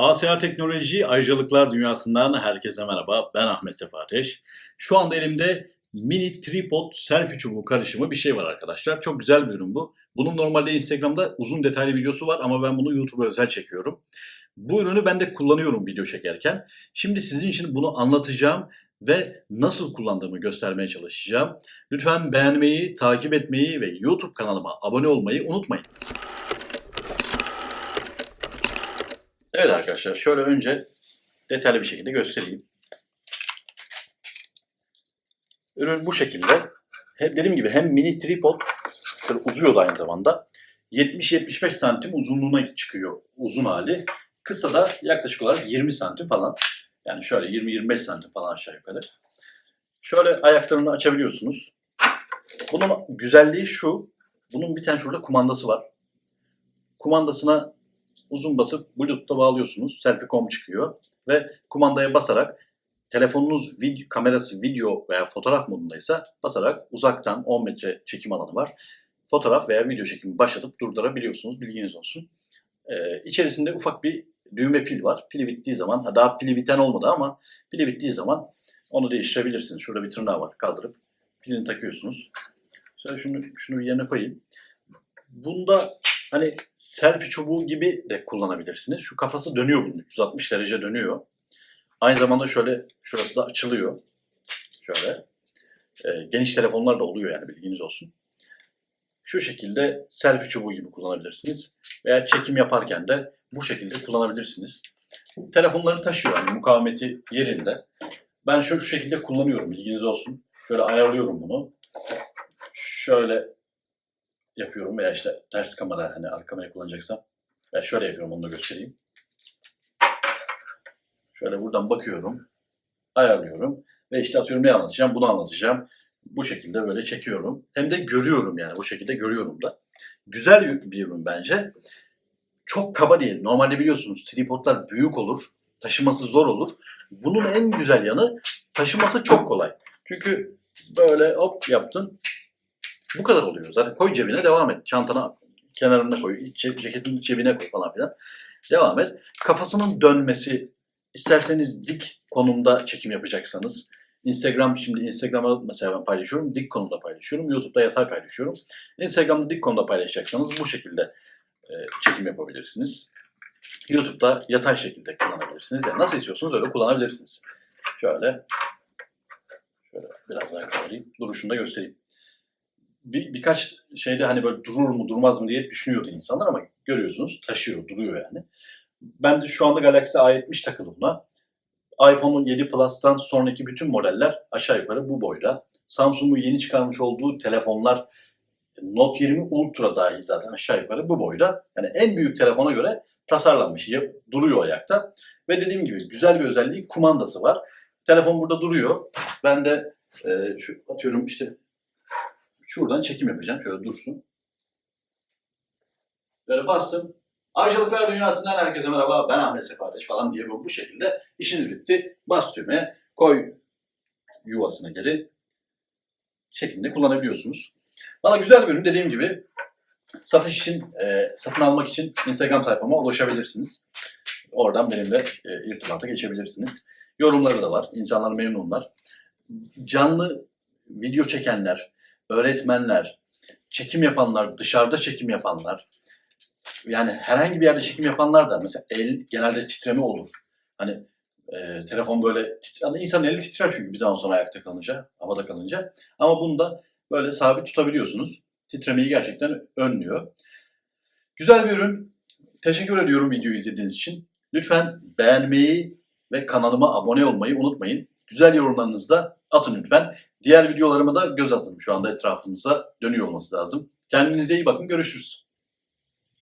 ASA Teknoloji Ayrıcalıklar Dünyası'ndan herkese merhaba. Ben Ahmet Sefa. Şu anda elimde mini tripod selfie çubuğu karışımı bir şey var arkadaşlar. Çok güzel bir ürün bu. Bunun normalde Instagram'da uzun detaylı videosu var ama ben bunu YouTube'a özel çekiyorum. Bu ürünü ben de kullanıyorum video çekerken. Şimdi sizin için bunu anlatacağım ve nasıl kullandığımı göstermeye çalışacağım. Lütfen beğenmeyi, takip etmeyi ve YouTube kanalıma abone olmayı unutmayın. Evet arkadaşlar şöyle önce detaylı bir şekilde göstereyim. Ürün bu şekilde. Hem dediğim gibi hem mini tripod uzuyor da aynı zamanda. 70-75 santim uzunluğuna çıkıyor uzun hali. Kısa da yaklaşık olarak 20 santim falan. Yani şöyle 20-25 santim falan aşağı yukarı. Şöyle ayaklarını açabiliyorsunuz. Bunun güzelliği şu. Bunun bir tane şurada kumandası var. Kumandasına uzun basıp Bluetooth'ta bağlıyorsunuz. Selfie.com çıkıyor ve kumandaya basarak telefonunuz video, kamerası video veya fotoğraf modundaysa basarak uzaktan 10 metre çekim alanı var. Fotoğraf veya video çekimi başlatıp durdurabiliyorsunuz. Bilginiz olsun. Ee, içerisinde ufak bir düğme pil var. Pili bittiği zaman, ha daha pili biten olmadı ama pili bittiği zaman onu değiştirebilirsiniz. Şurada bir tırnağı var. Kaldırıp pilini takıyorsunuz. Şöyle şunu, şunu bir yerine koyayım. Bunda hani selfie çubuğu gibi de kullanabilirsiniz. Şu kafası dönüyor bunun. 360 derece dönüyor. Aynı zamanda şöyle şurası da açılıyor. Şöyle. Ee, geniş telefonlar da oluyor yani bilginiz olsun. Şu şekilde selfie çubuğu gibi kullanabilirsiniz. Veya çekim yaparken de bu şekilde kullanabilirsiniz. Telefonları taşıyor yani mukavemeti yerinde. Ben şu, şu şekilde kullanıyorum bilginiz olsun. Şöyle ayarlıyorum bunu. Şöyle yapıyorum veya işte ters kamera hani arka kamera kullanacaksam veya şöyle yapıyorum onu da göstereyim. Şöyle buradan bakıyorum, ayarlıyorum ve işte atıyorum ne anlatacağım, bunu anlatacağım. Bu şekilde böyle çekiyorum. Hem de görüyorum yani bu şekilde görüyorum da. Güzel bir ürün bence. Çok kaba değil. Normalde biliyorsunuz tripodlar büyük olur, taşıması zor olur. Bunun en güzel yanı taşıması çok kolay. Çünkü böyle hop yaptın, bu kadar oluyor. Zaten koy cebine devam et. Çantana kenarına koy, ceketin cebine koy falan filan. Devam et. Kafasının dönmesi, isterseniz dik konumda çekim yapacaksanız, Instagram şimdi Instagram'a mesela ben paylaşıyorum, dik konumda paylaşıyorum. YouTube'da yatay paylaşıyorum. Instagram'da dik konumda paylaşacaksanız bu şekilde e, çekim yapabilirsiniz. YouTube'da yatay şekilde kullanabilirsiniz. Yani nasıl istiyorsanız öyle kullanabilirsiniz. Şöyle şöyle biraz daha kaldırayım. Duruşunu da göstereyim bir, birkaç şeyde hani böyle durur mu durmaz mı diye düşünüyordu insanlar ama görüyorsunuz taşıyor, duruyor yani. Ben de şu anda Galaxy A70 takılı buna. iPhone 7 Plus'tan sonraki bütün modeller aşağı yukarı bu boyda. Samsung'un yeni çıkarmış olduğu telefonlar Note 20 Ultra dahil zaten aşağı yukarı bu boyda. Yani en büyük telefona göre tasarlanmış. Duruyor ayakta. Ve dediğim gibi güzel bir özelliği kumandası var. Telefon burada duruyor. Ben de e, şu atıyorum işte şuradan çekim yapacağım. Şöyle dursun. Böyle bastım. Ayrıcalıklar Dünyası'ndan herkese merhaba. Ben Ahmet Sefa Ateş falan diye bu, bu şekilde işiniz bitti. Bas düğmeye koy yuvasına geri şeklinde kullanabiliyorsunuz. Valla güzel bir ürün dediğim gibi satış için, e, satın almak için Instagram sayfama ulaşabilirsiniz. Oradan benimle e, irtibata geçebilirsiniz. Yorumları da var. İnsanlar memnunlar. Canlı video çekenler, öğretmenler, çekim yapanlar, dışarıda çekim yapanlar, yani herhangi bir yerde çekim yapanlar da mesela el genelde titreme olur. Hani e, telefon böyle tit- hani insan eli titrer çünkü bir zaman sonra ayakta kalınca, havada kalınca. Ama bunu da böyle sabit tutabiliyorsunuz. Titremeyi gerçekten önlüyor. Güzel bir ürün. Teşekkür ediyorum videoyu izlediğiniz için. Lütfen beğenmeyi ve kanalıma abone olmayı unutmayın. Güzel yorumlarınızı da atın lütfen. Diğer videolarıma da göz atın. Şu anda etrafınıza dönüyor olması lazım. Kendinize iyi bakın. Görüşürüz.